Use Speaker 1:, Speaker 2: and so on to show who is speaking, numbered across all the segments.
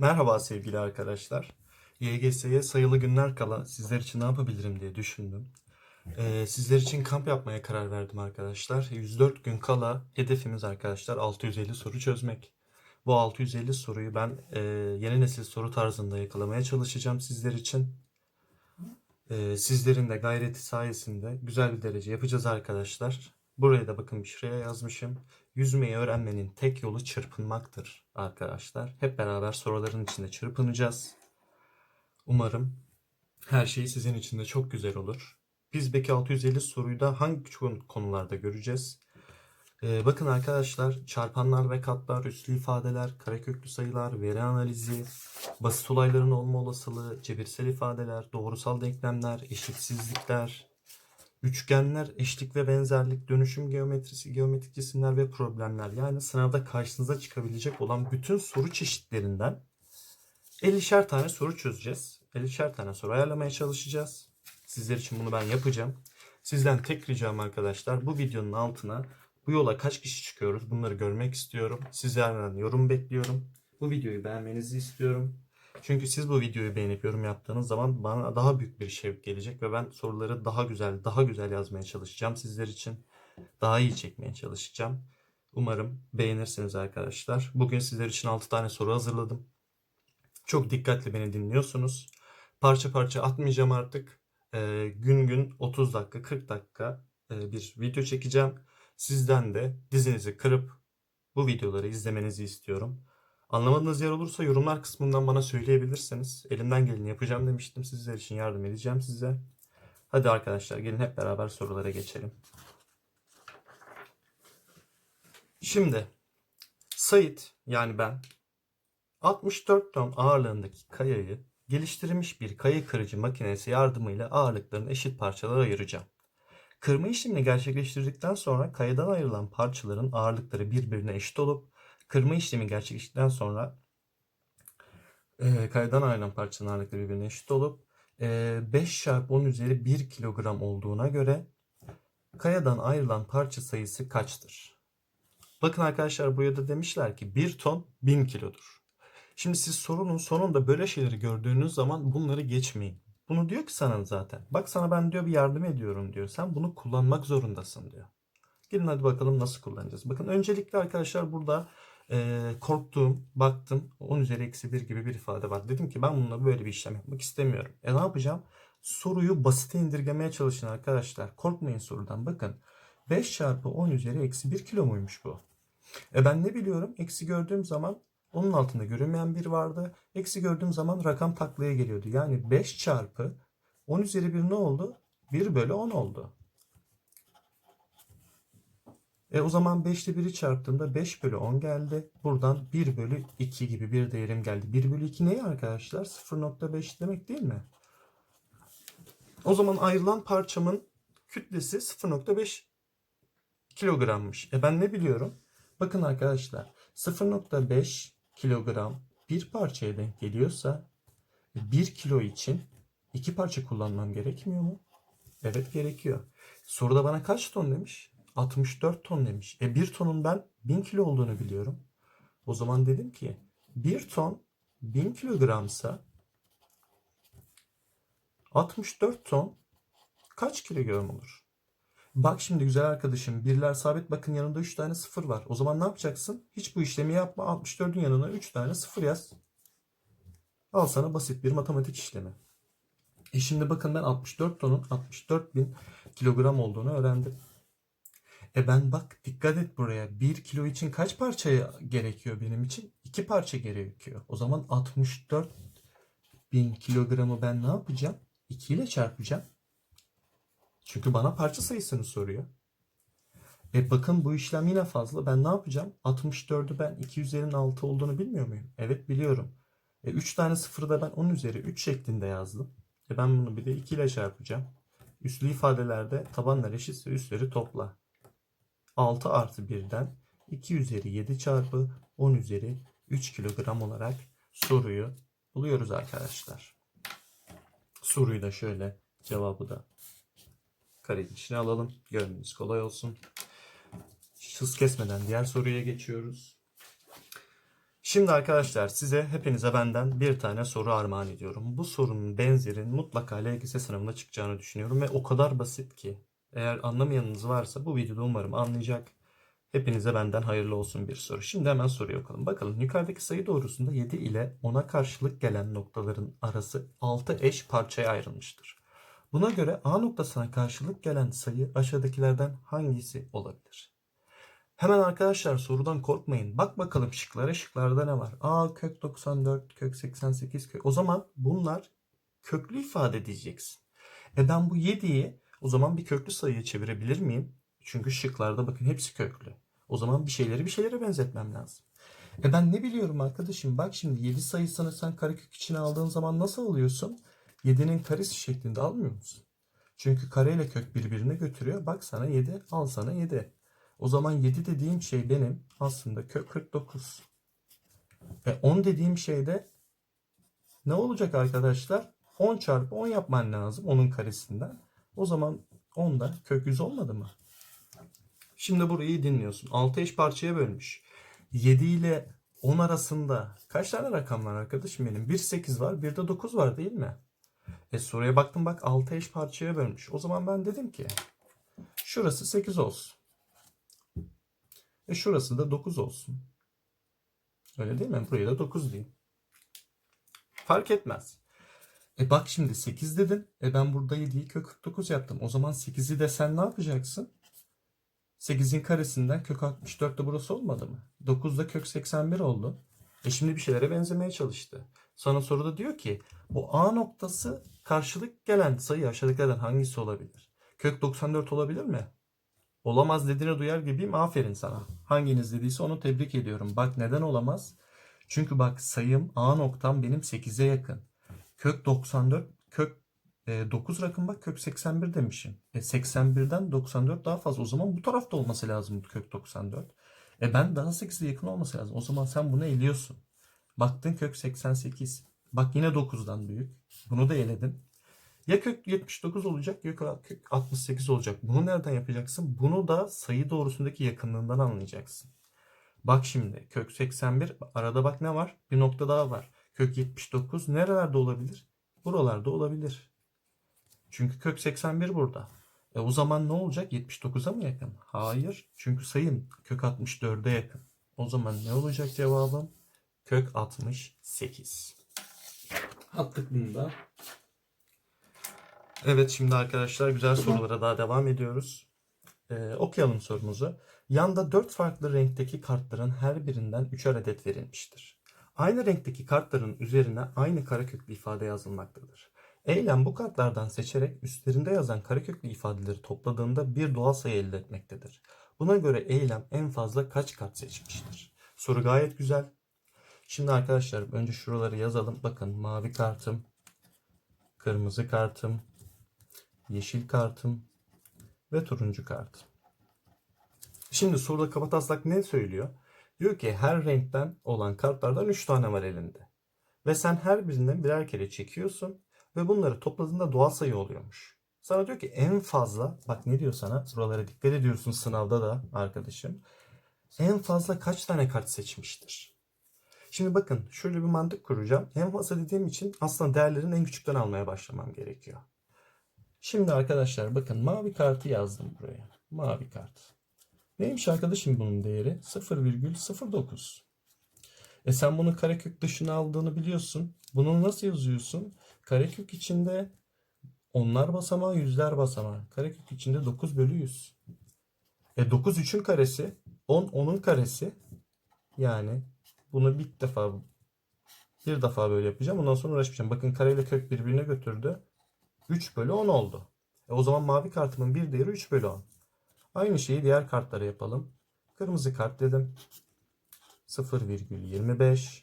Speaker 1: Merhaba sevgili arkadaşlar. YGS'ye sayılı günler kala sizler için ne yapabilirim diye düşündüm. Ee, sizler için kamp yapmaya karar verdim arkadaşlar. 104 gün kala hedefimiz arkadaşlar 650 soru çözmek. Bu 650 soruyu ben e, yeni nesil soru tarzında yakalamaya çalışacağım sizler için. Ee, sizlerin de gayreti sayesinde güzel bir derece yapacağız arkadaşlar. Buraya da bakın bir şuraya yazmışım. Yüzmeyi öğrenmenin tek yolu çırpınmaktır arkadaşlar. Hep beraber soruların içinde çırpınacağız. Umarım her şey sizin için de çok güzel olur. Biz Beki 650 soruyu da hangi konu- konularda göreceğiz? Ee, bakın arkadaşlar çarpanlar ve katlar, üslü ifadeler, kareköklü sayılar, veri analizi, basit olayların olma olasılığı, cebirsel ifadeler, doğrusal denklemler, eşitsizlikler, Üçgenler, eşlik ve benzerlik, dönüşüm geometrisi, geometrik cisimler ve problemler. Yani sınavda karşınıza çıkabilecek olan bütün soru çeşitlerinden 50'şer tane soru çözeceğiz. 50'şer tane soru ayarlamaya çalışacağız. Sizler için bunu ben yapacağım. Sizden tek ricam arkadaşlar bu videonun altına bu yola kaç kişi çıkıyoruz bunları görmek istiyorum. Sizlerden yorum bekliyorum. Bu videoyu beğenmenizi istiyorum. Çünkü siz bu videoyu beğenip yorum yaptığınız zaman bana daha büyük bir şevk gelecek ve ben soruları daha güzel, daha güzel yazmaya çalışacağım sizler için. Daha iyi çekmeye çalışacağım. Umarım beğenirsiniz arkadaşlar. Bugün sizler için 6 tane soru hazırladım. Çok dikkatli beni dinliyorsunuz. Parça parça atmayacağım artık. Ee, gün gün 30 dakika, 40 dakika e, bir video çekeceğim. Sizden de dizinizi kırıp bu videoları izlemenizi istiyorum. Anlamadığınız yer olursa yorumlar kısmından bana söyleyebilirsiniz. Elimden geleni yapacağım demiştim. Sizler için yardım edeceğim size. Hadi arkadaşlar gelin hep beraber sorulara geçelim. Şimdi Sait yani ben 64 ton ağırlığındaki kayayı geliştirilmiş bir kaya kırıcı makinesi yardımıyla ağırlıklarını eşit parçalara ayıracağım. Kırma işlemini gerçekleştirdikten sonra kayadan ayrılan parçaların ağırlıkları birbirine eşit olup kırma işlemi gerçekleştikten sonra e, kayadan ayrılan parçanın ağırlıkları birbirine eşit olup e, 5 çarpı 10 üzeri 1 kilogram olduğuna göre kayadan ayrılan parça sayısı kaçtır? Bakın arkadaşlar buraya da demişler ki 1 ton 1000 kilodur. Şimdi siz sorunun sonunda böyle şeyleri gördüğünüz zaman bunları geçmeyin. Bunu diyor ki sana zaten. Bak sana ben diyor bir yardım ediyorum diyor. Sen bunu kullanmak zorundasın diyor. Gelin hadi bakalım nasıl kullanacağız. Bakın öncelikle arkadaşlar burada e, korktuğum, baktım 10 üzeri eksi 1 gibi bir ifade var. Dedim ki ben bununla böyle bir işlem yapmak istemiyorum. E ne yapacağım? Soruyu basite indirgemeye çalışın arkadaşlar. Korkmayın sorudan. Bakın 5 çarpı 10 üzeri eksi 1 kilo muymuş bu? E ben ne biliyorum? Eksi gördüğüm zaman onun altında görünmeyen bir vardı. Eksi gördüğüm zaman rakam taklaya geliyordu. Yani 5 çarpı 10 üzeri 1 ne oldu? 1 bölü 10 oldu. E o zaman 5 ile 1'i çarptığımda 5 bölü 10 geldi. Buradan 1 bölü 2 gibi bir değerim geldi. 1 bölü 2 ne arkadaşlar? 0.5 demek değil mi? O zaman ayrılan parçamın kütlesi 0.5 kilogrammış. E ben ne biliyorum? Bakın arkadaşlar 0.5 kilogram bir parçaya denk geliyorsa 1 kilo için 2 parça kullanmam gerekmiyor mu? Evet gerekiyor. Soruda bana kaç ton demiş? 64 ton demiş. E 1 tonun ben 1000 kilo olduğunu biliyorum. O zaman dedim ki 1 ton 1000 kilogramsa 64 ton kaç kilogram olur? Bak şimdi güzel arkadaşım birler sabit bakın yanında 3 tane sıfır var. O zaman ne yapacaksın? Hiç bu işlemi yapma. 64'ün yanına 3 tane sıfır yaz. Al sana basit bir matematik işlemi. E şimdi bakın ben 64 tonun 64 bin kilogram olduğunu öğrendim. E ben bak dikkat et buraya. 1 kilo için kaç parça gerekiyor benim için? 2 parça gerekiyor. O zaman 64 bin kilogramı ben ne yapacağım? 2 ile çarpacağım. Çünkü bana parça sayısını soruyor. E bakın bu işlem yine fazla. Ben ne yapacağım? 64'ü ben 2 üzerinin 6 olduğunu bilmiyor muyum? Evet biliyorum. E 3 tane sıfırı da ben 10 üzeri 3 şeklinde yazdım. E ben bunu bir de 2 ile çarpacağım. Üslü ifadelerde tabanlar eşitse üstleri topla. 6 artı 1'den 2 üzeri 7 çarpı 10 üzeri 3 kilogram olarak soruyu buluyoruz arkadaşlar. Soruyu da şöyle cevabı da karenin içine alalım. Görmeniz kolay olsun. Hız kesmeden diğer soruya geçiyoruz. Şimdi arkadaşlar size hepinize benden bir tane soru armağan ediyorum. Bu sorunun benzerin mutlaka LGS sınavında çıkacağını düşünüyorum ve o kadar basit ki eğer anlamayanınız varsa bu videoda umarım anlayacak. Hepinize benden hayırlı olsun bir soru. Şimdi hemen soruya bakalım. Bakalım yukarıdaki sayı doğrusunda 7 ile 10'a karşılık gelen noktaların arası 6 eş parçaya ayrılmıştır. Buna göre A noktasına karşılık gelen sayı aşağıdakilerden hangisi olabilir? Hemen arkadaşlar sorudan korkmayın. Bak bakalım şıklara. Şıklarda ne var? A kök 94, kök 88, kök. O zaman bunlar köklü ifade diyeceksin. E ben bu 7'yi o zaman bir köklü sayıya çevirebilir miyim? Çünkü şıklarda bakın hepsi köklü. O zaman bir şeyleri bir şeylere benzetmem lazım. E ben ne biliyorum arkadaşım? Bak şimdi 7 sayısını sen karekök içine aldığın zaman nasıl alıyorsun? 7'nin karesi şeklinde almıyor musun? Çünkü kare ile kök birbirine götürüyor. Bak sana 7, al sana 7. O zaman 7 dediğim şey benim aslında kök 49. Ve 10 dediğim şey de ne olacak arkadaşlar? 10 çarpı 10 yapman lazım onun karesinden. O zaman 10 da kök 100 olmadı mı? Şimdi burayı dinliyorsun. 6 eş parçaya bölmüş. 7 ile 10 arasında kaç tane rakam var arkadaşım benim? 1 8 var, bir de 9 var değil mi? E soruya baktım bak 6 eş parçaya bölmüş. O zaman ben dedim ki şurası 8 olsun. E şurası da 9 olsun. Öyle değil mi? Buraya da 9 diyeyim. Fark etmez. E bak şimdi 8 dedin. E ben burada 7'yi kök 49 yaptım. O zaman 8'i de sen ne yapacaksın? 8'in karesinden kök 64 de burası olmadı mı? 9 da kök 81 oldu. E şimdi bir şeylere benzemeye çalıştı. Sana soruda diyor ki bu A noktası karşılık gelen sayı aşağıdakilerden hangisi olabilir? Kök 94 olabilir mi? Olamaz dediğini duyar gibiyim. Aferin sana. Hanginiz dediyse onu tebrik ediyorum. Bak neden olamaz? Çünkü bak sayım A noktam benim 8'e yakın. Kök 94 kök e, 9 rakım bak kök 81 demişim. E 81'den 94 daha fazla. O zaman bu tarafta olması lazım kök 94. E ben daha 8'e yakın olması lazım. O zaman sen bunu eliyorsun. Baktın kök 88. Bak yine 9'dan büyük. Bunu da eledin. Ya kök 79 olacak ya kök 68 olacak. Bunu nereden yapacaksın? Bunu da sayı doğrusundaki yakınlığından anlayacaksın. Bak şimdi kök 81 arada bak ne var? Bir nokta daha var. Kök 79 nerelerde olabilir? Buralarda olabilir. Çünkü kök 81 burada. E o zaman ne olacak? 79'a mı yakın? Hayır. Çünkü sayım kök 64'e yakın. O zaman ne olacak cevabım? Kök 68. Attık bunu da. Evet şimdi arkadaşlar güzel sorulara daha devam ediyoruz. Ee, okuyalım sorumuzu. Yanda 4 farklı renkteki kartların her birinden 3'er adet verilmiştir. Aynı renkteki kartların üzerine aynı kareköklü ifade yazılmaktadır. Eylem bu kartlardan seçerek üstlerinde yazan kareköklü ifadeleri topladığında bir doğal sayı elde etmektedir. Buna göre eylem en fazla kaç kart seçmiştir? Soru gayet güzel. Şimdi arkadaşlar önce şuraları yazalım. Bakın mavi kartım, kırmızı kartım, yeşil kartım ve turuncu kartım. Şimdi soruda kabataslak ne söylüyor? Diyor ki her renkten olan kartlardan 3 tane var elinde. Ve sen her birinden birer kere çekiyorsun ve bunları topladığında doğal sayı oluyormuş. Sana diyor ki en fazla bak ne diyor sana buralara dikkat ediyorsun sınavda da arkadaşım. En fazla kaç tane kart seçmiştir? Şimdi bakın şöyle bir mantık kuracağım. En fazla dediğim için aslında değerlerin en küçükten almaya başlamam gerekiyor. Şimdi arkadaşlar bakın mavi kartı yazdım buraya. Mavi kart. Neymiş arkadaşım bunun değeri? 0,09. E sen bunu karekök dışına aldığını biliyorsun. Bunu nasıl yazıyorsun? Karekök içinde onlar basamağı yüzler basamağı. Karekök içinde 9 bölü 100. E 9 3'ün karesi. 10 10'un karesi. Yani bunu bir defa bir defa böyle yapacağım. Ondan sonra uğraşmayacağım. Bakın kareyle kök birbirine götürdü. 3 bölü 10 oldu. E o zaman mavi kartımın bir değeri 3 bölü 10. Aynı şeyi diğer kartlara yapalım. Kırmızı kart dedim. 0,25.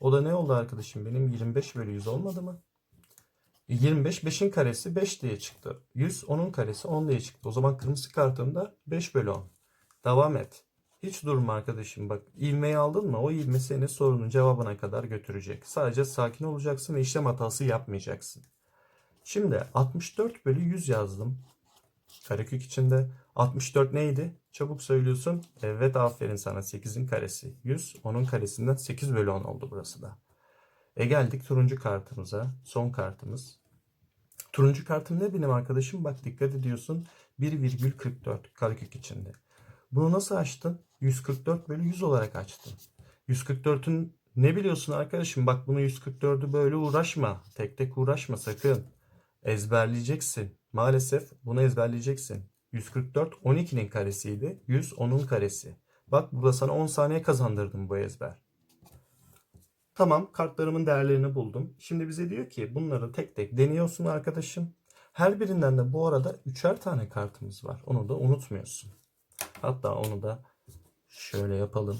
Speaker 1: O da ne oldu arkadaşım benim? 25 bölü 100 olmadı mı? E 25 5'in karesi 5 diye çıktı. 100 10'un karesi 10 diye çıktı. O zaman kırmızı kartımda 5 bölü 10. Devam et. Hiç durma arkadaşım bak. İlmeği aldın mı? O ilme seni sorunun cevabına kadar götürecek. Sadece sakin olacaksın ve işlem hatası yapmayacaksın. Şimdi 64 bölü 100 yazdım. Karekök içinde. 64 neydi? Çabuk söylüyorsun. Evet aferin sana 8'in karesi. 100 10'un karesinden 8 bölü 10 oldu burası da. E geldik turuncu kartımıza. Son kartımız. Turuncu kartım ne benim arkadaşım? Bak dikkat ediyorsun. 1,44 karekök içinde. Bunu nasıl açtın? 144 bölü 100 olarak açtın. 144'ün ne biliyorsun arkadaşım? Bak bunu 144'ü böyle uğraşma. Tek tek uğraşma sakın. Ezberleyeceksin. Maalesef bunu ezberleyeceksin. 144 12'nin karesiydi. 100 10'un karesi. Bak burada sana 10 saniye kazandırdım bu ezber. Tamam kartlarımın değerlerini buldum. Şimdi bize diyor ki bunları tek tek deniyorsun arkadaşım. Her birinden de bu arada üçer tane kartımız var. Onu da unutmuyorsun. Hatta onu da şöyle yapalım.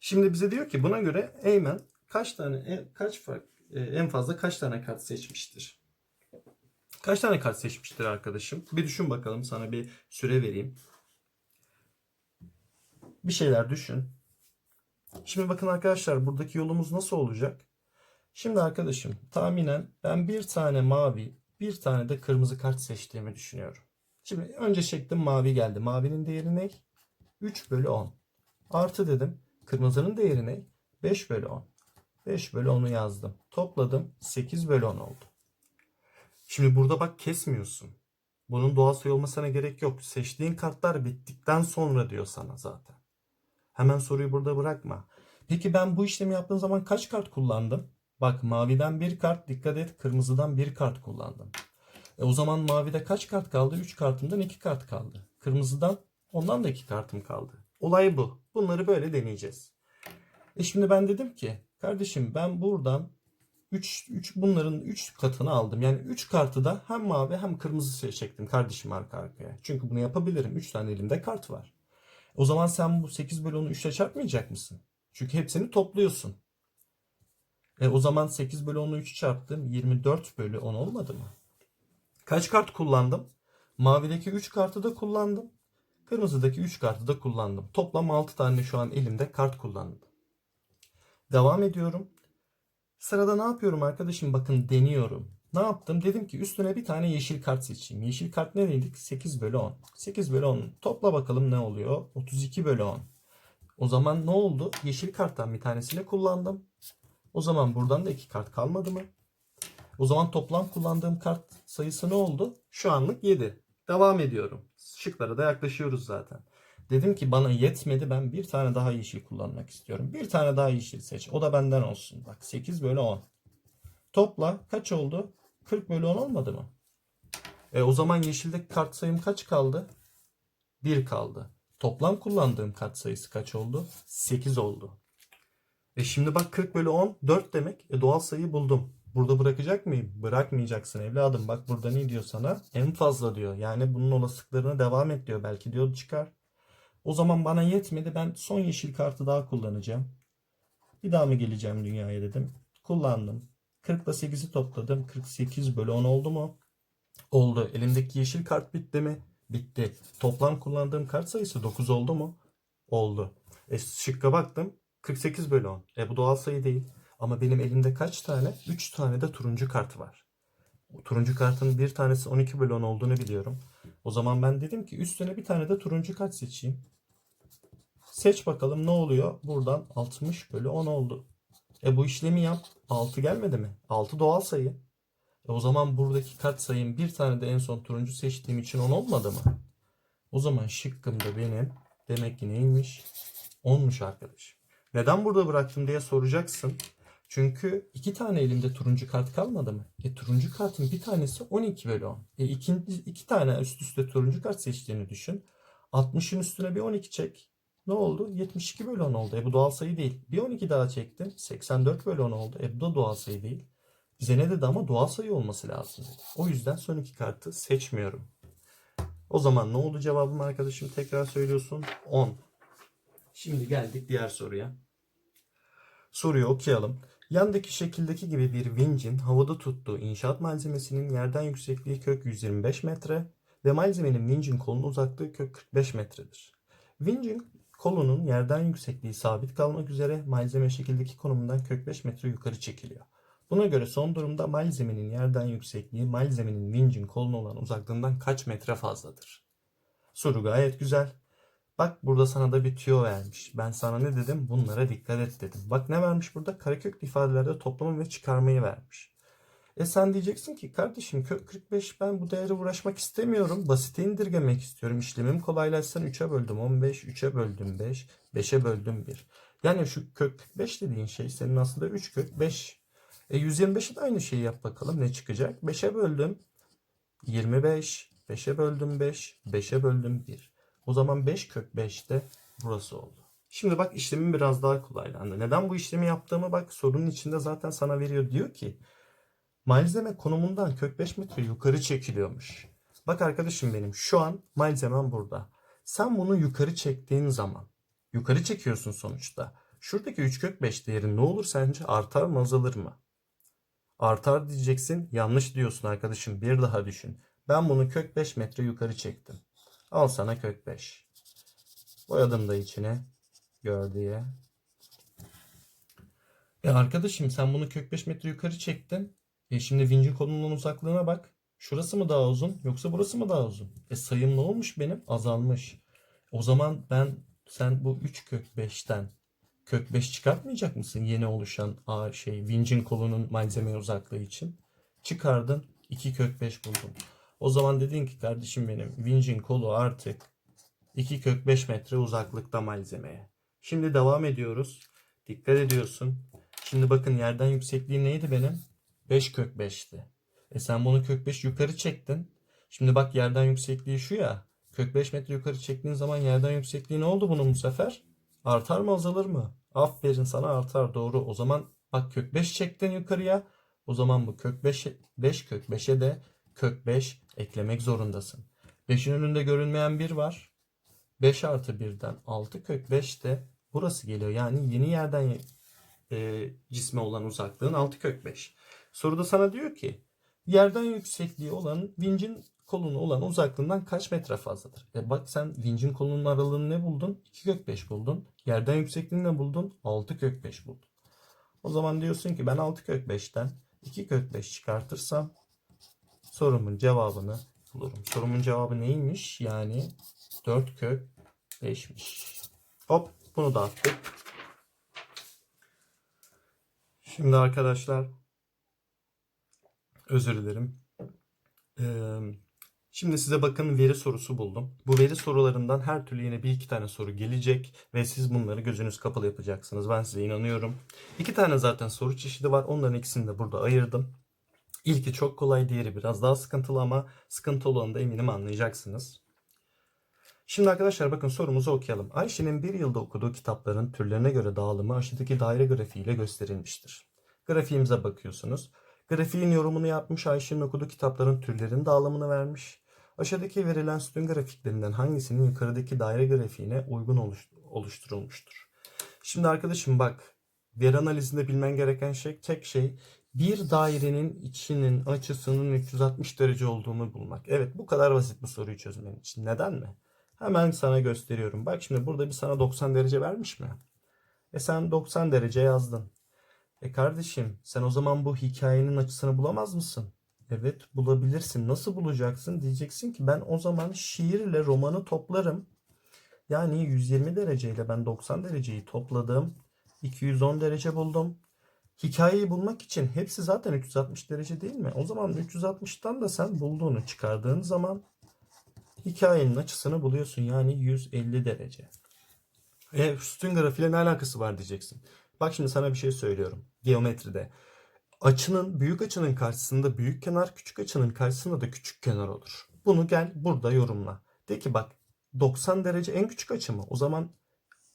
Speaker 1: Şimdi bize diyor ki buna göre Eymen kaç tane e, kaç fark e, en fazla kaç tane kart seçmiştir? Kaç tane kart seçmiştir arkadaşım? Bir düşün bakalım sana bir süre vereyim. Bir şeyler düşün. Şimdi bakın arkadaşlar buradaki yolumuz nasıl olacak? Şimdi arkadaşım tahminen ben bir tane mavi bir tane de kırmızı kart seçtiğimi düşünüyorum. Şimdi önce çektim mavi geldi. Mavinin değeri ne? 3 bölü 10. Artı dedim. Kırmızının değeri ne? 5 bölü 10. 5 bölü 10'u yazdım. Topladım. 8 bölü 10 oldu. Şimdi burada bak kesmiyorsun. Bunun doğal sayı olmasına gerek yok. Seçtiğin kartlar bittikten sonra diyor sana zaten. Hemen soruyu burada bırakma. Peki ben bu işlemi yaptığım zaman kaç kart kullandım? Bak maviden bir kart dikkat et kırmızıdan bir kart kullandım. E o zaman mavide kaç kart kaldı? 3 kartımdan 2 kart kaldı. Kırmızıdan ondan da 2 kartım kaldı. Olay bu. Bunları böyle deneyeceğiz. E şimdi ben dedim ki kardeşim ben buradan 3, 3 bunların 3 katını aldım. Yani 3 kartı da hem mavi hem kırmızı seçecektim kardeşim arka arkaya. Çünkü bunu yapabilirim. 3 tane elimde kart var. O zaman sen bu 8 bölü 10'u 3'e çarpmayacak mısın? Çünkü hepsini topluyorsun. E o zaman 8 bölü 10'u 3 çarptım. 24 bölü 10 olmadı mı? Kaç kart kullandım? Mavideki 3 kartı da kullandım. Kırmızıdaki 3 kartı da kullandım. Toplam 6 tane şu an elimde kart kullandım. Devam ediyorum. Sırada ne yapıyorum arkadaşım? Bakın deniyorum. Ne yaptım? Dedim ki üstüne bir tane yeşil kart seçeyim. Yeşil kart ne dedik? 8 bölü 10. 8 bölü 10. Topla bakalım ne oluyor? 32 bölü 10. O zaman ne oldu? Yeşil karttan bir tanesini kullandım. O zaman buradan da iki kart kalmadı mı? O zaman toplam kullandığım kart sayısı ne oldu? Şu anlık 7. Devam ediyorum. Şıklara da yaklaşıyoruz zaten. Dedim ki bana yetmedi ben bir tane daha yeşil kullanmak istiyorum. Bir tane daha yeşil seç. O da benden olsun. Bak 8 bölü 10. Topla kaç oldu? 40 bölü 10 olmadı mı? E, o zaman yeşildeki kart sayım kaç kaldı? 1 kaldı. Toplam kullandığım kart sayısı kaç oldu? 8 oldu. E şimdi bak 40 bölü 10 4 demek. E doğal sayıyı buldum. Burada bırakacak mıyım? Bırakmayacaksın evladım. Bak burada ne diyor sana? En fazla diyor. Yani bunun olasılıklarına devam et diyor. Belki diyor çıkar. O zaman bana yetmedi. Ben son yeşil kartı daha kullanacağım. Bir daha mı geleceğim dünyaya dedim. Kullandım. 40 ile 8'i topladım. 48 bölü 10 oldu mu? Oldu. Elimdeki yeşil kart bitti mi? Bitti. Toplam kullandığım kart sayısı 9 oldu mu? Oldu. E şıkka baktım. 48 bölü 10. E bu doğal sayı değil. Ama benim elimde kaç tane? 3 tane de turuncu kart var. O turuncu kartın bir tanesi 12 bölü 10 olduğunu biliyorum. O zaman ben dedim ki üstüne bir tane de turuncu kart seçeyim. Seç bakalım ne oluyor? Buradan 60 bölü 10 oldu. E bu işlemi yap. 6 gelmedi mi? 6 doğal sayı. E o zaman buradaki kart sayım bir tane de en son turuncu seçtiğim için 10 olmadı mı? O zaman şıkkım da benim demek ki neymiş? 10'muş arkadaşım. Neden burada bıraktım diye soracaksın. Çünkü iki tane elimde turuncu kart kalmadı mı? E turuncu kartın bir tanesi 12 bölü 10. E ikinci, iki tane üst üste turuncu kart seçtiğini düşün. 60'ın üstüne bir 12 çek. Ne oldu? 72 bölü 10 oldu. E bu doğal sayı değil. Bir 12 daha çektim. 84 bölü 10 oldu. E bu da doğal sayı değil. Bize ne dedi ama doğal sayı olması lazım dedi. O yüzden son iki kartı seçmiyorum. O zaman ne oldu cevabım arkadaşım? Tekrar söylüyorsun. 10. Şimdi geldik diğer soruya. Soruyu okuyalım. Yandaki şekildeki gibi bir vincin havada tuttuğu inşaat malzemesinin yerden yüksekliği kök 125 metre ve malzemenin vincin kolunun uzaklığı kök 45 metredir. Vincin kolunun yerden yüksekliği sabit kalmak üzere malzeme şekildeki konumundan kök 5 metre yukarı çekiliyor. Buna göre son durumda malzemenin yerden yüksekliği malzemenin vincin koluna olan uzaklığından kaç metre fazladır? Soru gayet güzel. Bak burada sana da bir tüyo vermiş. Ben sana ne dedim? Bunlara dikkat et dedim. Bak ne vermiş burada? Kareköklü ifadelerde toplama ve çıkarmayı vermiş. E sen diyeceksin ki kardeşim kök 45 ben bu değere uğraşmak istemiyorum. Basite indirgemek istiyorum. İşlemim kolaylaşsın 3'e böldüm 15, 3'e böldüm 5, 5'e böldüm 1. Yani şu kök 45 dediğin şey senin aslında 3 kök 5. E 125'e de aynı şeyi yap bakalım ne çıkacak? 5'e böldüm 25, 5'e böldüm 5, 5'e böldüm 1. O zaman 5 kök 5 de burası oldu. Şimdi bak işlemin biraz daha kolaylandı. Neden bu işlemi yaptığımı bak sorunun içinde zaten sana veriyor. Diyor ki malzeme konumundan kök 5 metre yukarı çekiliyormuş. Bak arkadaşım benim şu an malzemem burada. Sen bunu yukarı çektiğin zaman yukarı çekiyorsun sonuçta. Şuradaki 3 kök 5 değeri ne olur sence? Artar mı azalır mı? Artar diyeceksin. Yanlış diyorsun arkadaşım. Bir daha düşün. Ben bunu kök 5 metre yukarı çektim. Al sana kök 5. Boyadım da içine. Gör diye. E arkadaşım sen bunu kök 5 metre yukarı çektin. E şimdi vincin kolunun uzaklığına bak. Şurası mı daha uzun yoksa burası mı daha uzun? E sayım ne olmuş benim? Azalmış. O zaman ben sen bu 3 kök 5'ten kök 5 çıkartmayacak mısın yeni oluşan a şey vincin kolunun malzeme uzaklığı için? Çıkardın 2 kök 5 buldun. O zaman dedin ki kardeşim benim vincin kolu artık 2 kök 5 metre uzaklıkta malzemeye. Şimdi devam ediyoruz. Dikkat ediyorsun. Şimdi bakın yerden yüksekliği neydi benim? 5 kök 5'ti. E sen bunu kök 5 yukarı çektin. Şimdi bak yerden yüksekliği şu ya. Kök 5 metre yukarı çektiğin zaman yerden yüksekliği ne oldu bunun bu sefer? Artar mı azalır mı? Aferin sana artar doğru. O zaman bak kök 5 çektin yukarıya. O zaman bu kök 5, 5 kök 5'e de kök 5 eklemek zorundasın. 5'in önünde görünmeyen 1 var. 5 artı 1'den 6 kök 5 de burası geliyor. Yani yeni yerden e, cisme olan uzaklığın 6 kök 5. Soruda sana diyor ki yerden yüksekliği olan vincin kolunu olan uzaklığından kaç metre fazladır? E bak sen vincin kolunun aralığını ne buldun? 2 kök 5 buldun. Yerden yüksekliğini ne buldun? 6 kök 5 buldun. O zaman diyorsun ki ben 6 kök 5'ten 2 kök 5 çıkartırsam sorumun cevabını bulurum. Sorumun cevabı neymiş? Yani 4 kök 5'miş. Hop bunu da attık. Şimdi arkadaşlar özür dilerim. Ee, şimdi size bakın veri sorusu buldum. Bu veri sorularından her türlü yine bir iki tane soru gelecek ve siz bunları gözünüz kapalı yapacaksınız. Ben size inanıyorum. İki tane zaten soru çeşidi var. Onların ikisini de burada ayırdım. İlki çok kolay, diğeri biraz daha sıkıntılı ama sıkıntı olanı da eminim anlayacaksınız. Şimdi arkadaşlar bakın sorumuzu okuyalım. Ayşe'nin bir yılda okuduğu kitapların türlerine göre dağılımı aşağıdaki daire grafiğiyle gösterilmiştir. Grafiğimize bakıyorsunuz. Grafiğin yorumunu yapmış Ayşe'nin okuduğu kitapların türlerinin dağılımını vermiş. Aşağıdaki verilen sütun grafiklerinden hangisinin yukarıdaki daire grafiğine uygun oluş- oluşturulmuştur? Şimdi arkadaşım bak veri analizinde bilmen gereken şey tek şey bir dairenin içinin açısının 360 derece olduğunu bulmak. Evet bu kadar basit bu soruyu çözmen için. Neden mi? Hemen sana gösteriyorum. Bak şimdi burada bir sana 90 derece vermiş mi? E sen 90 derece yazdın. E kardeşim sen o zaman bu hikayenin açısını bulamaz mısın? Evet bulabilirsin. Nasıl bulacaksın? Diyeceksin ki ben o zaman şiirle romanı toplarım. Yani 120 dereceyle ben 90 dereceyi topladım. 210 derece buldum. Hikayeyi bulmak için hepsi zaten 360 derece değil mi? O zaman 360'tan da sen bulduğunu çıkardığın zaman hikayenin açısını buluyorsun. Yani 150 derece. E sütun grafiğiyle ne alakası var diyeceksin. Bak şimdi sana bir şey söylüyorum. Geometride. Açının, büyük açının karşısında büyük kenar, küçük açının karşısında da küçük kenar olur. Bunu gel burada yorumla. De ki bak 90 derece en küçük açı mı? O zaman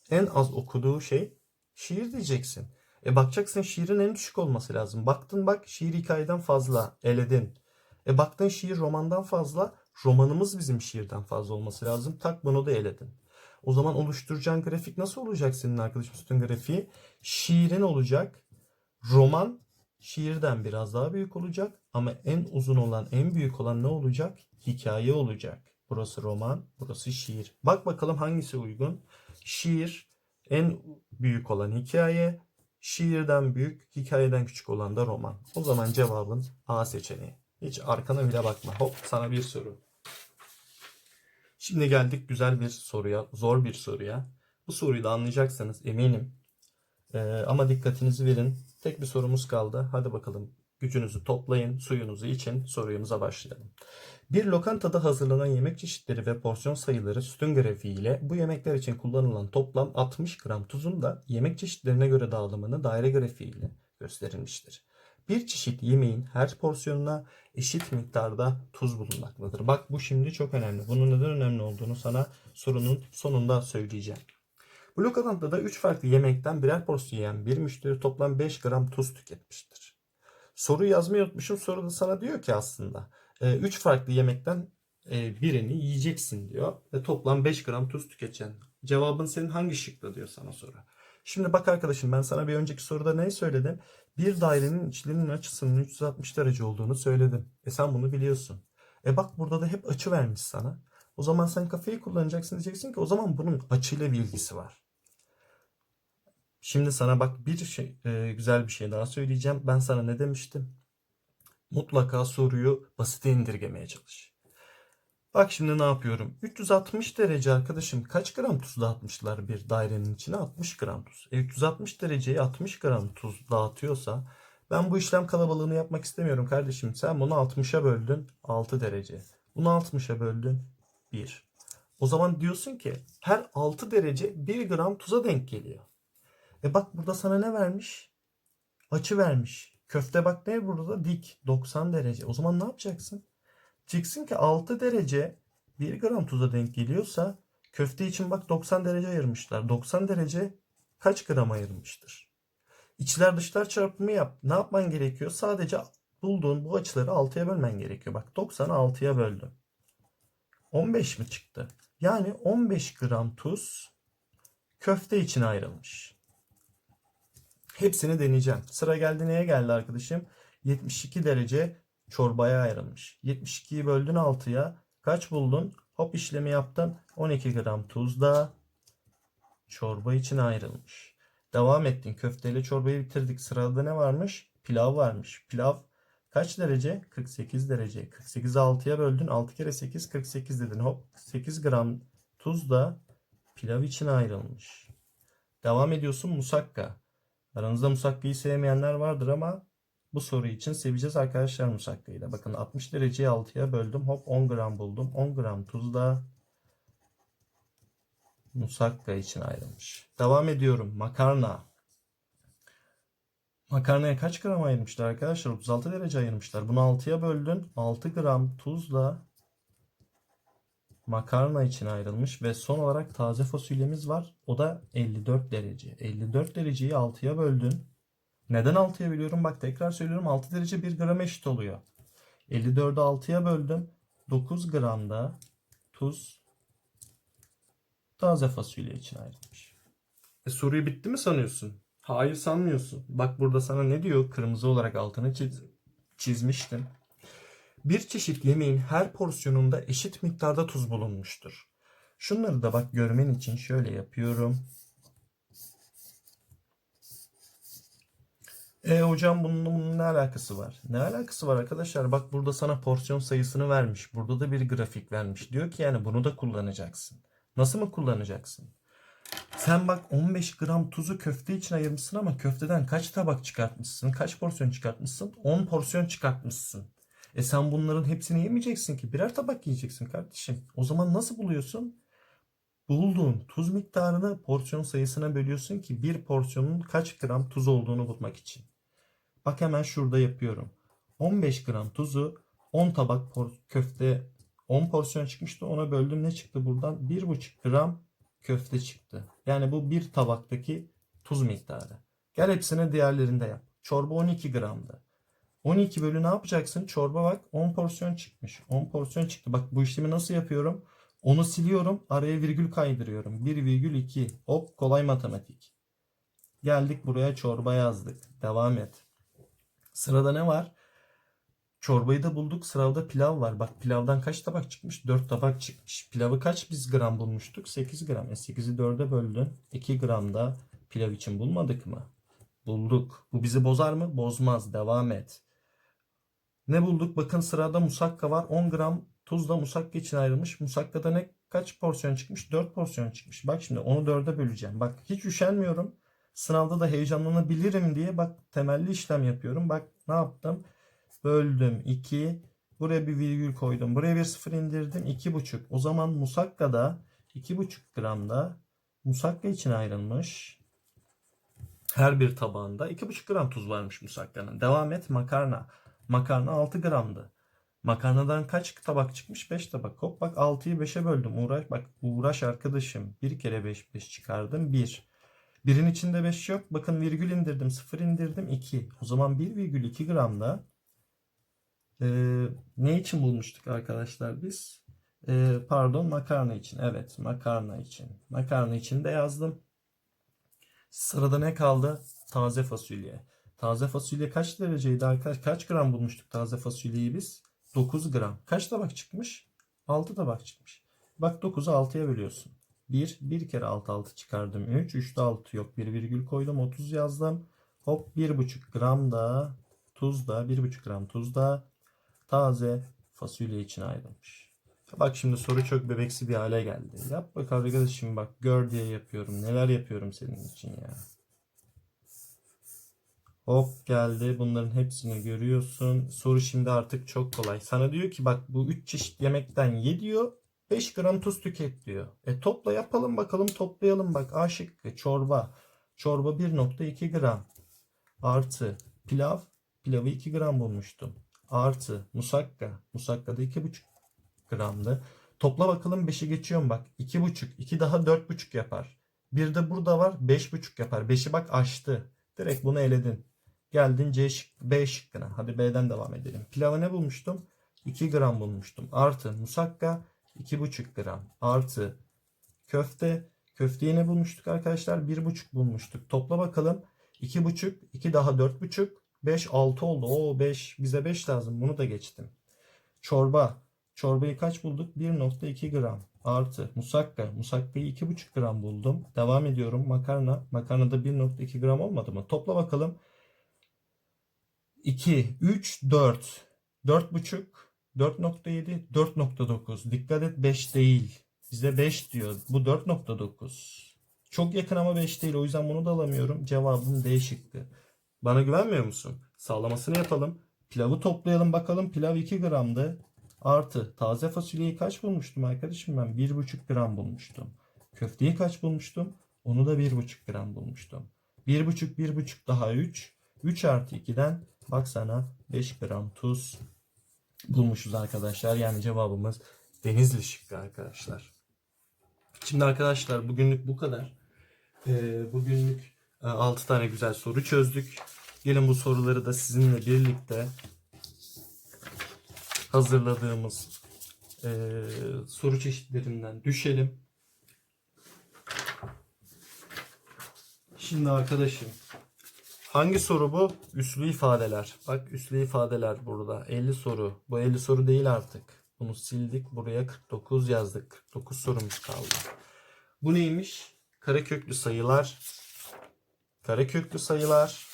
Speaker 1: en az okuduğu şey şiir diyeceksin. E bakacaksın şiirin en düşük olması lazım. Baktın bak şiir hikayeden fazla eledin. E baktın şiir romandan fazla romanımız bizim şiirden fazla olması lazım. Tak bunu da eledin. O zaman oluşturacağın grafik nasıl olacak senin arkadaşım sütun grafiği? Şiirin olacak. Roman şiirden biraz daha büyük olacak ama en uzun olan, en büyük olan ne olacak? Hikaye olacak. Burası roman, burası şiir. Bak bakalım hangisi uygun? Şiir en büyük olan hikaye, Şiirden büyük, hikayeden küçük olan da roman. O zaman cevabın A seçeneği. Hiç arkana bile bakma. Hop sana bir soru. Şimdi geldik güzel bir soruya, zor bir soruya. Bu soruyu da anlayacaksanız eminim. Ee, ama dikkatinizi verin. Tek bir sorumuz kaldı. Hadi bakalım gücünüzü toplayın, suyunuzu için sorumuza başlayalım. Bir lokantada hazırlanan yemek çeşitleri ve porsiyon sayıları sütun grafiği ile bu yemekler için kullanılan toplam 60 gram tuzun da yemek çeşitlerine göre dağılımını daire grafiği ile gösterilmiştir. Bir çeşit yemeğin her porsiyonuna eşit miktarda tuz bulunmaktadır. Bak bu şimdi çok önemli. Bunun neden önemli olduğunu sana sorunun sonunda söyleyeceğim. Bu lokantada 3 farklı yemekten birer porsiyon yiyen bir müşteri toplam 5 gram tuz tüketmiştir. Soruyu yazmayı unutmuşum. Soruda sana diyor ki aslında 3 farklı yemekten e, birini yiyeceksin diyor ve toplam 5 gram tuz tüketeceksin. Cevabın senin hangi şıkta diyor sana soru. Şimdi bak arkadaşım ben sana bir önceki soruda ne söyledim? Bir dairenin içlerinin açısının 360 derece olduğunu söyledim. E sen bunu biliyorsun. E bak burada da hep açı vermiş sana. O zaman sen kafayı kullanacaksın diyeceksin ki o zaman bunun açıyla bir ilgisi var. Şimdi sana bak bir şey, e, güzel bir şey daha söyleyeceğim. Ben sana ne demiştim? Mutlaka soruyu basite indirgemeye çalış. Bak şimdi ne yapıyorum? 360 derece arkadaşım kaç gram tuz dağıtmışlar bir dairenin içine? 60 gram tuz. E 360 dereceye 60 gram tuz dağıtıyorsa ben bu işlem kalabalığını yapmak istemiyorum kardeşim. Sen bunu 60'a böldün 6 derece. Bunu 60'a böldün 1. O zaman diyorsun ki her 6 derece 1 gram tuza denk geliyor. E bak burada sana ne vermiş? Açı vermiş. Köfte bak ne burada? Dik. 90 derece. O zaman ne yapacaksın? Diyeceksin ki 6 derece 1 gram tuza denk geliyorsa köfte için bak 90 derece ayırmışlar. 90 derece kaç gram ayırmıştır? İçler dışlar çarpımı yap. Ne yapman gerekiyor? Sadece bulduğun bu açıları 6'ya bölmen gerekiyor. Bak 90'ı 6'ya böldüm. 15 mi çıktı? Yani 15 gram tuz köfte için ayrılmış. Hepsini deneyeceğim. Sıra geldi neye geldi arkadaşım? 72 derece çorbaya ayrılmış. 72'yi böldün 6'ya. Kaç buldun? Hop işlemi yaptın. 12 gram tuz da çorba için ayrılmış. Devam ettin. Köfteyle çorbayı bitirdik. Sırada ne varmış? Pilav varmış. Pilav kaç derece? 48 derece. 48'i 6'ya böldün. 6 kere 8 48 dedin. Hop 8 gram tuz da pilav için ayrılmış. Devam ediyorsun musakka. Aranızda musakkayı sevmeyenler vardır ama bu soru için seveceğiz arkadaşlar musakkayı. Bakın 60 dereceyi 6'ya böldüm. Hop 10 gram buldum. 10 gram tuz da musakka için ayrılmış. Devam ediyorum. Makarna. Makarnaya kaç gram ayırmışlar arkadaşlar? 36 derece ayırmışlar. Bunu 6'ya böldün. 6 gram tuzla makarna için ayrılmış ve son olarak taze fasulyemiz var. O da 54 derece. 54 dereceyi 6'ya böldün. Neden 6'ya bölüyorum? Bak tekrar söylüyorum 6 derece 1 gram eşit oluyor. 54'ü 6'ya böldüm. 9 gram da tuz taze fasulye için ayrılmış. E soruyu bitti mi sanıyorsun? Hayır sanmıyorsun. Bak burada sana ne diyor? Kırmızı olarak altını çiz çizmiştim. Bir çeşit yemeğin her porsiyonunda eşit miktarda tuz bulunmuştur. Şunları da bak görmen için şöyle yapıyorum. E hocam bunun, bunun ne alakası var? Ne alakası var arkadaşlar? Bak burada sana porsiyon sayısını vermiş. Burada da bir grafik vermiş. Diyor ki yani bunu da kullanacaksın. Nasıl mı kullanacaksın? Sen bak 15 gram tuzu köfte için ayırmışsın ama köfteden kaç tabak çıkartmışsın? Kaç porsiyon çıkartmışsın? 10 porsiyon çıkartmışsın. E sen bunların hepsini yemeyeceksin ki. Birer tabak yiyeceksin kardeşim. O zaman nasıl buluyorsun? Bulduğun tuz miktarını porsiyon sayısına bölüyorsun ki bir porsiyonun kaç gram tuz olduğunu bulmak için. Bak hemen şurada yapıyorum. 15 gram tuzu 10 tabak köfte 10 porsiyon çıkmıştı. Ona böldüm ne çıktı buradan? 1,5 gram köfte çıktı. Yani bu bir tabaktaki tuz miktarı. Gel hepsine diğerlerinde yap. Çorba 12 gramdı. 12 bölü ne yapacaksın? Çorba bak 10 porsiyon çıkmış. 10 porsiyon çıktı. Bak bu işlemi nasıl yapıyorum? Onu siliyorum. Araya virgül kaydırıyorum. 1,2. Hop kolay matematik. Geldik buraya çorba yazdık. Devam et. Sırada ne var? Çorbayı da bulduk. Sırada pilav var. Bak pilavdan kaç tabak çıkmış? 4 tabak çıkmış. Pilavı kaç biz gram bulmuştuk? 8 gram. E 8'i 4'e böldün. 2 gram da pilav için bulmadık mı? Bulduk. Bu bizi bozar mı? Bozmaz. Devam et. Ne bulduk? Bakın sırada musakka var. 10 gram tuzla musakka için ayrılmış. Musakkada ne kaç porsiyon çıkmış? 4 porsiyon çıkmış. Bak şimdi onu 4'e böleceğim. Bak hiç üşenmiyorum. Sınavda da heyecanlanabilirim diye bak temelli işlem yapıyorum. Bak ne yaptım? Böldüm 2. Buraya bir virgül koydum. Buraya bir sıfır indirdim. 2,5. O zaman musakkada 2,5 gramda musakka için ayrılmış. Her bir tabağında 2,5 gram tuz varmış musakkanın. Devam et makarna. Makarna 6 gramdı. Makarnadan kaç tabak çıkmış? 5 tabak. Hop bak 6'yı 5'e böldüm. Uğraş bak uğraş arkadaşım. Bir kere 5 5 çıkardım. 1. Birin içinde 5 yok. Bakın virgül indirdim. 0 indirdim. 2. O zaman 1,2 gramda ee, ne için bulmuştuk arkadaşlar biz? Ee, pardon makarna için. Evet makarna için. Makarna için de yazdım. Sırada ne kaldı? Taze fasulye. Taze fasulye kaç dereceydi arkadaş? Kaç gram bulmuştuk taze fasulyeyi biz? 9 gram. Kaç tabak çıkmış? 6 tabak çıkmış. Bak 9'u 6'ya bölüyorsun. 1, 1 kere 6 6 çıkardım. 3, 3'te 6 yok. 1 virgül koydum. 30 yazdım. Hop 1,5 gram da tuz da 1,5 gram tuz da taze fasulye için ayrılmış. Bak şimdi soru çok bebeksi bir hale geldi. Yap bak arkadaşım bak gör diye yapıyorum. Neler yapıyorum senin için ya. Hop geldi. Bunların hepsini görüyorsun. Soru şimdi artık çok kolay. Sana diyor ki bak bu 3 çeşit yemekten ye diyor. 5 gram tuz tüket diyor. E topla yapalım bakalım toplayalım bak. A şıkkı çorba. Çorba 1.2 gram. Artı pilav. Pilavı 2 gram bulmuştum. Artı musakka. Musakka da 2,5 gramdı. Topla bakalım 5'i geçiyorum bak. 2,5. 2 daha 4,5 yapar. Bir de burada var 5,5 yapar. 5'i bak aştı. Direkt bunu eledin. Geldin C şık, B şıkkına. Hadi B'den devam edelim. Pilavı ne bulmuştum? 2 gram bulmuştum. Artı musakka 2,5 gram. Artı köfte. Köfteyi ne bulmuştuk arkadaşlar? 1,5 bulmuştuk. Topla bakalım. 2,5. 2 daha 4,5. 5 6 oldu. Oo 5. Bize 5 lazım. Bunu da geçtim. Çorba. Çorbayı kaç bulduk? 1.2 gram. Artı musakka. Musakkayı 2,5 gram buldum. Devam ediyorum. Makarna. Makarnada 1.2 gram olmadı mı? Topla bakalım. 2, 3, 4. 4,5, 4.7, 4.9. Dikkat et 5 değil. Bize 5 diyor. Bu 4.9. Çok yakın ama 5 değil. O yüzden bunu da alamıyorum. Cevabım D şıkkı. Bana güvenmiyor musun? Sağlamasını yapalım. Pilavı toplayalım bakalım. Pilav 2 gramdı. Artı taze fasulyeyi kaç bulmuştum arkadaşım ben? 1,5 gram bulmuştum. Köfteyi kaç bulmuştum? Onu da 1,5 gram bulmuştum. 1,5 1,5 daha 3. 3 artı 2'den bak sana 5 gram tuz bulmuşuz arkadaşlar. Yani cevabımız Denizli şıkkı arkadaşlar. Şimdi arkadaşlar bugünlük bu kadar. Ee, bugünlük 6 tane güzel soru çözdük. Gelin bu soruları da sizinle birlikte hazırladığımız eee, soru çeşitlerinden düşelim. Şimdi arkadaşım hangi soru bu? Üslü ifadeler. Bak üslü ifadeler burada. 50 soru. Bu 50 soru değil artık. Bunu sildik. Buraya 49 yazdık. 49 sorumuz kaldı. Bu neymiş? Kareköklü sayılar. Kareköklü sayılar.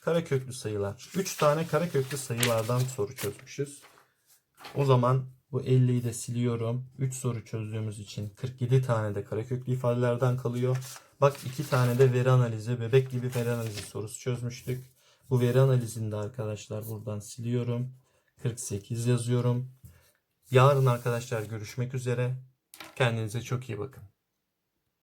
Speaker 1: Kareköklü sayılar. 3 tane kareköklü sayılardan soru çözmüşüz. O zaman bu 50'yi de siliyorum. 3 soru çözdüğümüz için 47 tane de kareköklü ifadelerden kalıyor. Bak 2 tane de veri analizi, bebek gibi veri analizi sorusu çözmüştük. Bu veri analizinde arkadaşlar buradan siliyorum. 48 yazıyorum. Yarın arkadaşlar görüşmek üzere. Kendinize çok iyi bakın.